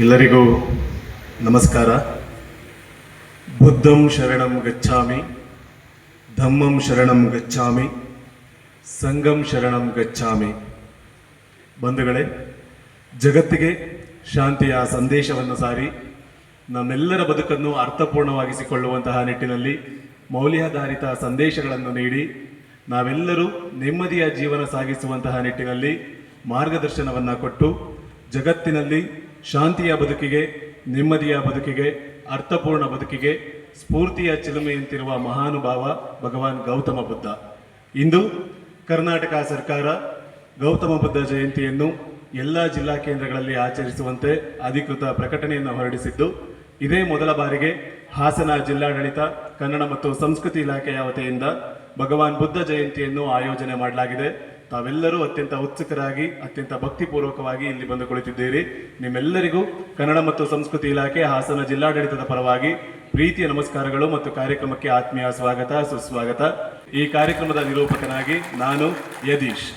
ಎಲ್ಲರಿಗೂ ನಮಸ್ಕಾರ. ಬುದ್ಧಂ ಶರಣಂ ಗಚ್ಚಾಮಿ ಧಮ್ಮಂ ಶರಣಂ ಗಚ್ಚಾಮಿ ಸಂಗಂ ಶರಣಂ ಗಚ್ಚಾಮಿ ಬಂಧುಗಳೇ, ಜಗತ್ತಿಗೆ ಶಾಂತಿಯ ಸಂದೇಶವನ್ನು ಸಾರಿ ನಮ್ಮೆಲ್ಲರ ಬದುಕನ್ನು ಅರ್ಥಪೂರ್ಣವಾಗಿಸಿಕೊಳ್ಳುವಂತಹ ನಿಟ್ಟಿನಲ್ಲಿ ಮೌಲ್ಯಾಧಾರಿತ ಸಂದೇಶಗಳನ್ನು ನೀಡಿ ನಾವೆಲ್ಲರೂ ನೆಮ್ಮದಿಯ ಜೀವನ ಸಾಗಿಸುವಂತಹ ನಿಟ್ಟಿನಲ್ಲಿ ಮಾರ್ಗದರ್ಶನವನ್ನು ಕೊಟ್ಟು ಜಗತ್ತಿನಲ್ಲಿ ಶಾಂತಿಯ ಬದುಕಿಗೆ, ನೆಮ್ಮದಿಯ ಬದುಕಿಗೆ, ಅರ್ಥಪೂರ್ಣ ಬದುಕಿಗೆ, ಸ್ಫೂರ್ತಿಯ ಚಿಲುಮೆಯಂತಿರುವ ಮಹಾನುಭಾವ ಭಗವಾನ್ ಗೌತಮ ಬುದ್ಧ. ಇಂದು ಕರ್ನಾಟಕ ಸರ್ಕಾರ ಗೌತಮ ಬುದ್ಧ ಜಯಂತಿಯನ್ನು ಎಲ್ಲ ಜಿಲ್ಲಾ ಕೇಂದ್ರಗಳಲ್ಲಿ ಆಚರಿಸುವಂತೆ ಅಧಿಕೃತ ಪ್ರಕಟಣೆಯನ್ನು ಹೊರಡಿಸಿದ್ದು, ಇದೇ ಮೊದಲ ಬಾರಿಗೆ ಹಾಸನ ಜಿಲ್ಲಾಡಳಿತ, ಕನ್ನಡ ಮತ್ತು ಸಂಸ್ಕೃತಿ ಇಲಾಖೆಯ ವತಿಯಿಂದ ಭಗವಾನ್ ಬುದ್ಧ ಜಯಂತಿಯನ್ನು ಆಯೋಜನೆ ಮಾಡಲಾಗಿದೆ. ತಾವೆಲ್ಲರೂ ಅತ್ಯಂತ ಉತ್ಸುಕರಾಗಿ ಅತ್ಯಂತ ಭಕ್ತಿಪೂರ್ವಕವಾಗಿ ಇಲ್ಲಿ ಬಂದು ಕುಳಿತಿದ್ದೀರಿ ನಿಮ್ಮೆಲ್ಲರಿಗೂ ಕನ್ನಡ ಮತ್ತು ಸಂಸ್ಕೃತಿ ಇಲಾಖೆ, ಹಾಸನ ಜಿಲ್ಲಾಡಳಿತದ ಪರವಾಗಿ ಪ್ರೀತಿಯ ನಮಸ್ಕಾರಗಳು ಮತ್ತು ಕಾರ್ಯಕ್ರಮಕ್ಕೆ ಆತ್ಮೀಯ ಸ್ವಾಗತ, ಸುಸ್ವಾಗತ. ಈ ಕಾರ್ಯಕ್ರಮದ ನಿರೂಪಕನಾಗಿ ನಾನು ಯದೀಶ್.